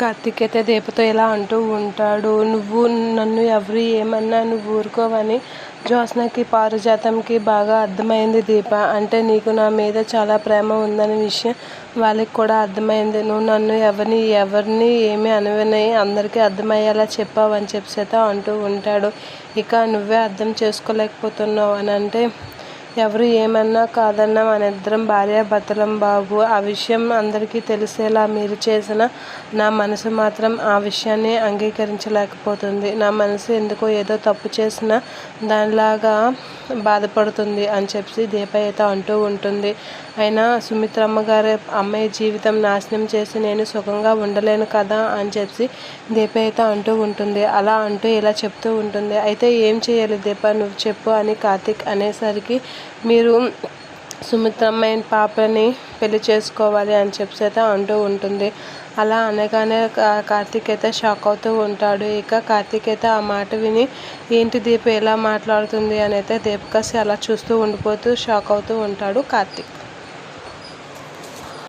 కార్తీక్ దీపతో ఇలా అంటూ ఉంటాడు నువ్వు నన్ను ఎవరు ఏమన్నా నువ్వు ఊరుకోవని జ్యోత్స్నకి పారిజాతంకి బాగా అర్థమైంది దీప. అంటే నీకు నా మీద చాలా ప్రేమ ఉందనే విషయం వాళ్ళకి కూడా అర్థమైంది. నువ్వు నన్ను ఎవరిని ఎవరిని ఏమి అనవని అందరికీ అర్థమయ్యేలా చెప్పావు అని చెప్పి అంటూ ఉంటాడు. ఇక నువ్వే అర్థం చేసుకోలేకపోతున్నావు అని అంటే ఎవరు ఏమన్నా కాదన్నా మన ఇద్దరం భార్యాభర్తలం బాబు ఆ విషయం అందరికీ తెలిసేలా మీరు చేసిన నా మనసు మాత్రం ఆ విషయాన్ని అంగీకరించలేకపోతుంది. నా మనసు ఎందుకో ఏదో తప్పు చేసిన దానిలాగా బాధపడుతుంది అని చెప్పి దీప అయితే అంటూ ఉంటుంది. అయినా సుమిత్రమ్మ గారి అమ్మాయి జీవితం నాశనం చేసి నేను సుఖంగా ఉండలేను కదా అని చెప్పి దీప అయితే అంటూ ఉంటుంది. అలా అంటూ ఇలా చెప్తూ ఉంటుంది. అయితే ఏం చేయాలి దీప? నువ్వు చెప్పు అని కార్తిక్ అనేసరికి మీరు సుమిత్రమ్మ పాపని పెళ్ళి చేసుకోవాలి అని చెప్పి అయితే అంటూ ఉంటుంది. అలా అనగానే కార్తీక్ అయితే షాక్ అవుతూ ఉంటాడు. ఇక కార్తీక్ అయితే ఆ మాట విని ఏంటి దీప ఎలా మాట్లాడుతుంది? అని అయితే దీపకాసి అలా చూస్తూ ఉండిపోతూ షాక్ అవుతూ ఉంటాడు కార్తీక్.